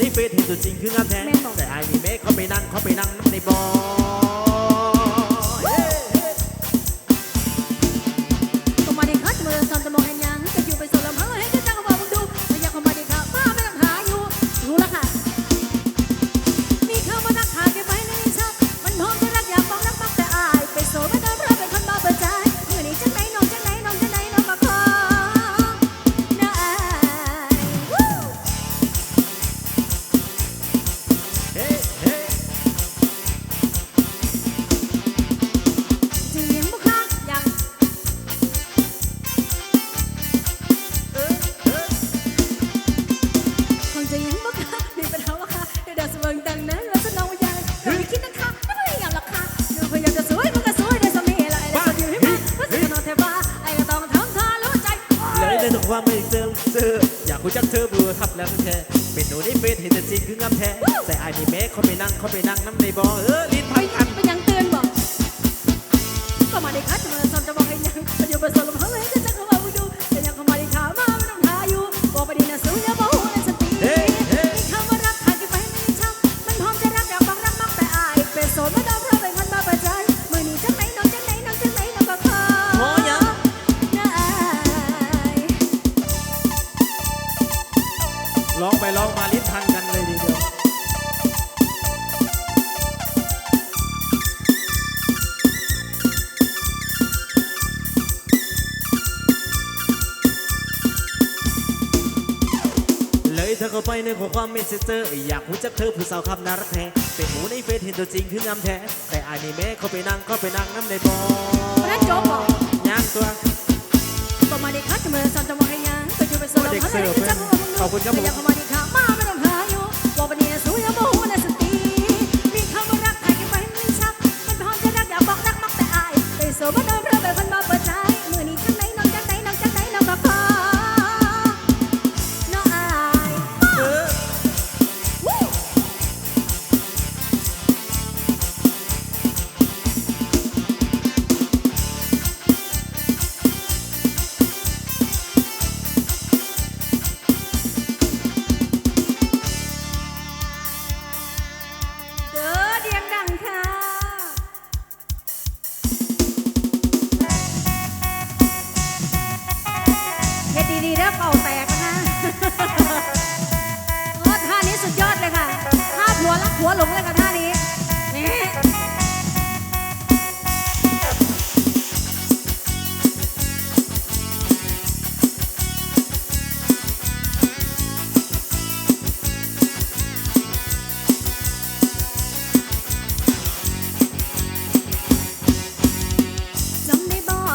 ในเฟซเห็นตัวจริงคืองานแท้แต่ไอ้มีเมฆเขาไปนั่งเขาไปนั่งในบอ งน้ำในบ่อเออลิ้นพันกันไปยัง เข้าไปในข้อความเมสเซเจอร์อยากหูจักเธอผู้สาวคำน่ารักแท้เป็นหูในเฟซเห็นตัวจริงคืองามแท้ แต่อายนี่แม่เขาไปนั่งเขาไปนั่งน้ำในบ่อพระโจ๊กบอย่างตัวก็มาได้คัดเมอสอนจะมาให้ยังก็อยู่เป็นโซโล่เขาเลยจับหัวมึงขอบคุณครับผม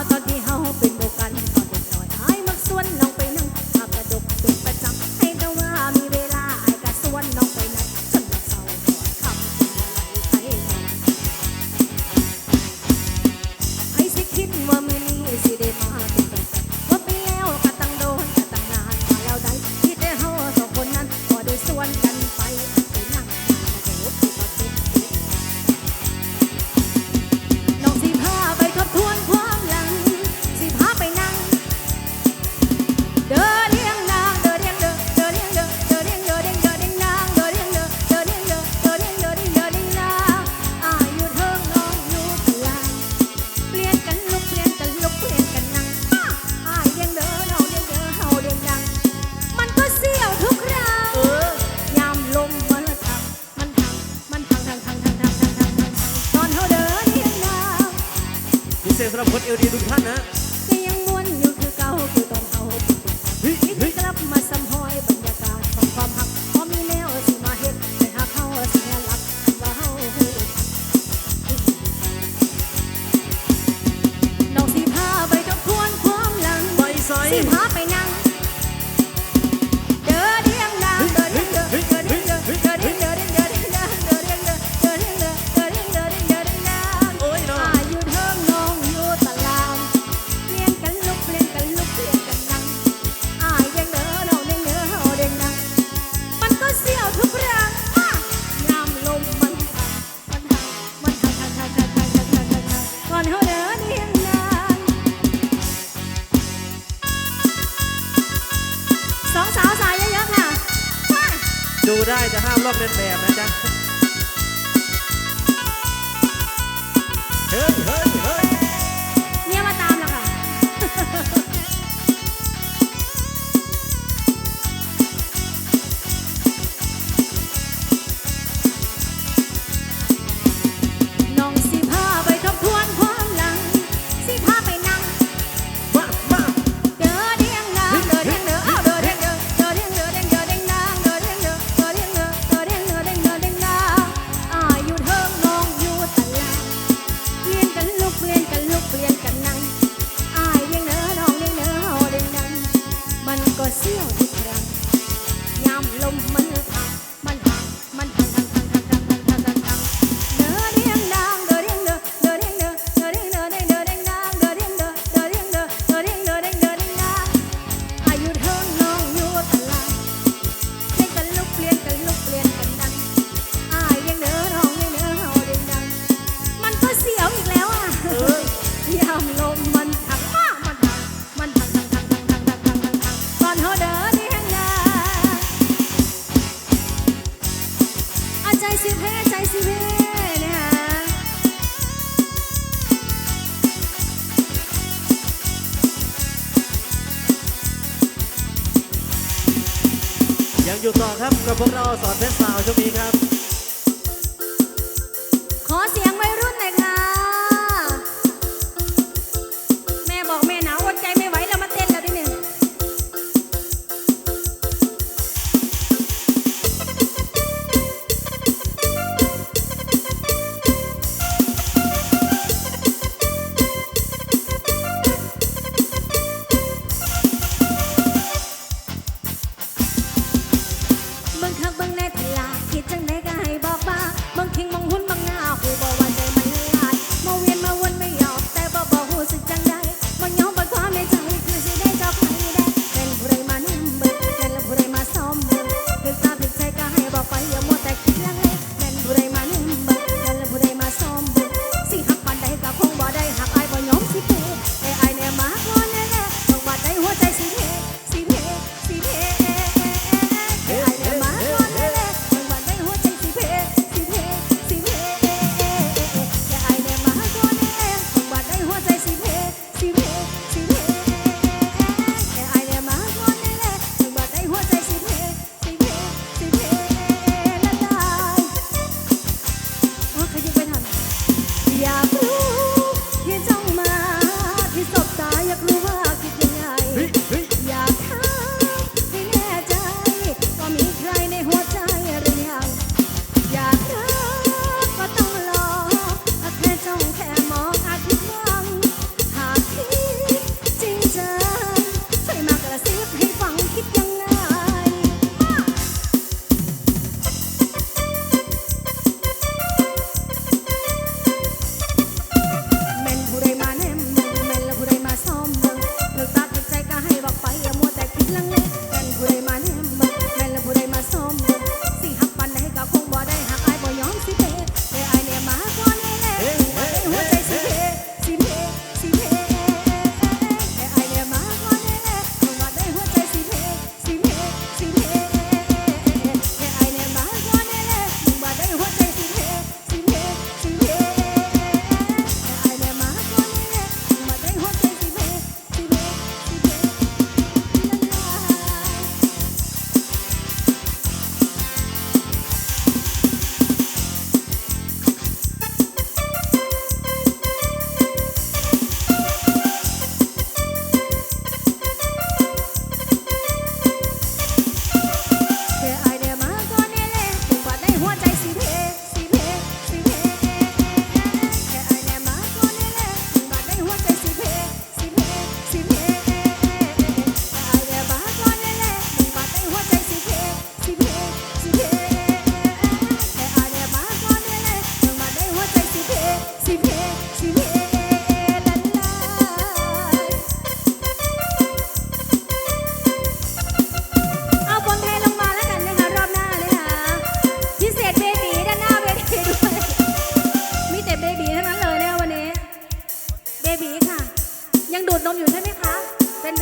我的好。 ใจสิเพ่ใจสิเพนะยังอยู่ต่อครับกับพวกเราสอนเพชรสาวช่วงนี้ครับ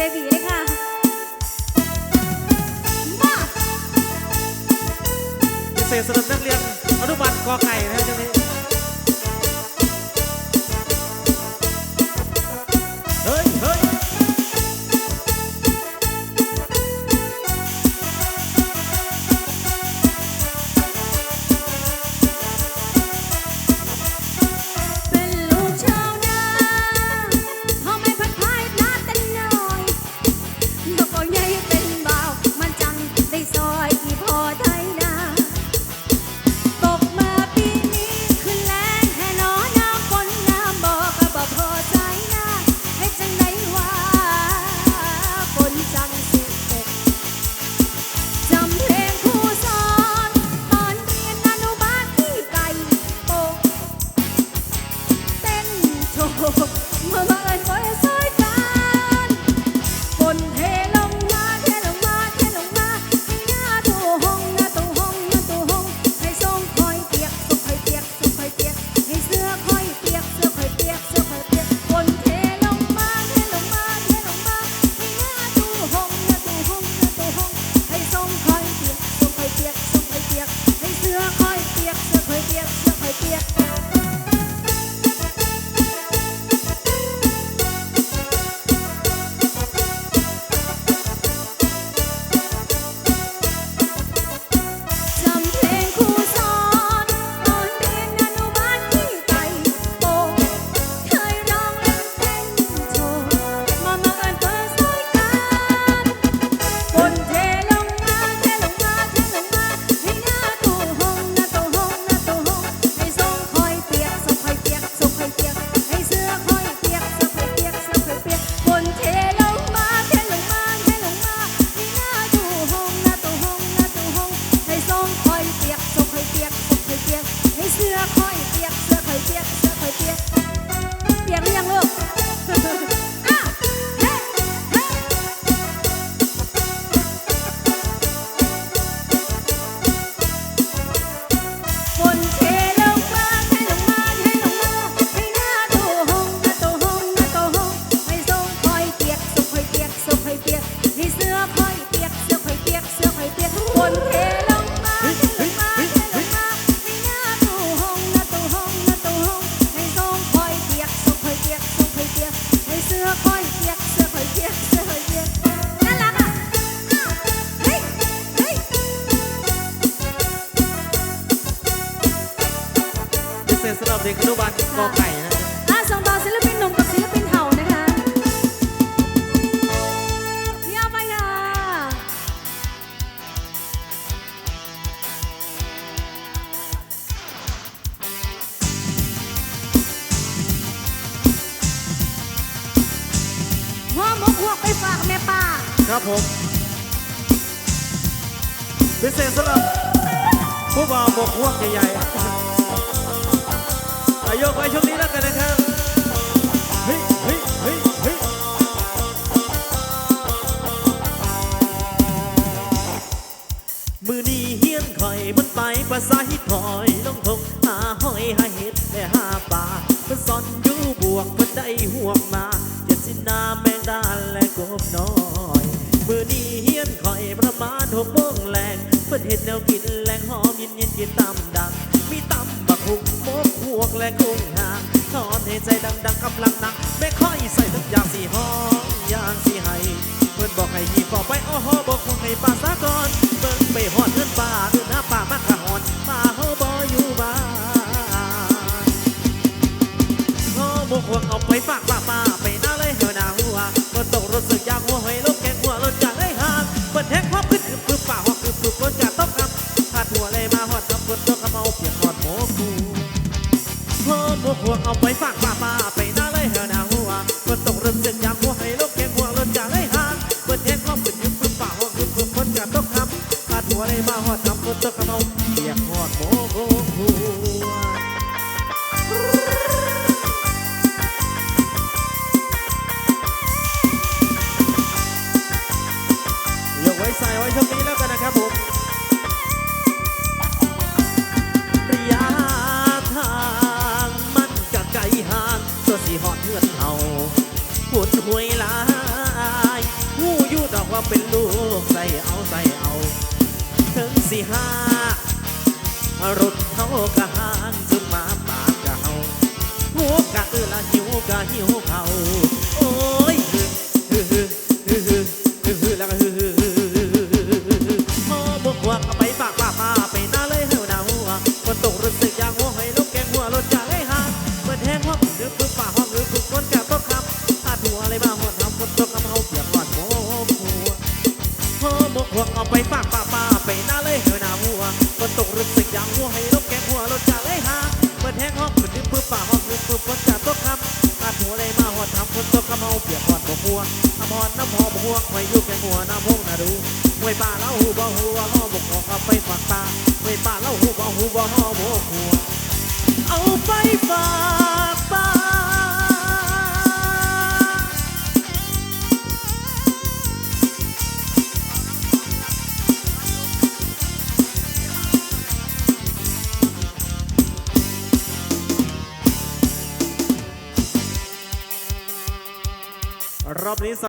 เบบีเลยค่ะมาพิเศษสำหรับนักเรียนอนุบาลกอไก่นะครับช่วหนี้ 我。 ครับผมพิเศษสำหรับผู้บ่าวบกพวกใหญ่ๆอายุไปช่วงนี้แล้วกันนะครับฮ้ฮ้ฮ้ฮ้มือนี้เฮียนคอยมันไปภาษาฮิตคอยลงทงหาหอยหาเห็ นยินกินตำดัง มีตำบักหุกโมกพวกและกุ้งหางนอนให้ใจดังดังกำลังหนัก ไม่ค่อยใส่ทุกอย่างสีห้องอย่างสีไห้เพื่อนบอกให้ยีบอไปโอ้โหบอกคงให้ป่าสะกอนเบิ่งไปหอดเพื่อนป่าเพื่อนหน้าป่ามากระหอนป่าเฮาบออยู่บ้านโอ้บกหวงเอาไปฝากป่าป้าไปหน้าเลยเฮอหน้าหัวก็ตกรถสึกยางหัวให้ลกแกงหัวรถจากได้หางเปิดแห้งพอขึ้นคือปื้ป่าหัวคือปื้บรถจากต้องกำขาดหัวเลยมา หัหัวเอาไปฝากป้าป้าไปน่าเลยหาน้าหัวก็ต้องเริ่มเส้นยางหัวให้ลูกแกงหัวรถจ่าเลยหางเปิดแทนข้อป็นยึดเพื่อป่าหัวคือเพื่คนจะต้องทำขาดหัวได้มาหัวทำคนต้องขนม climb. วน้ำพรน้ำหอมหัวไม่อยู่แกงหัวน้ำพงน่ะดูห้วยป่าเล่าหูบ่หูว่าห้อบุกหอกไปฝากตาห้วยป่าเล่าหูบ่หูว่าห้อบุกหัวเอาไปฝากตา presença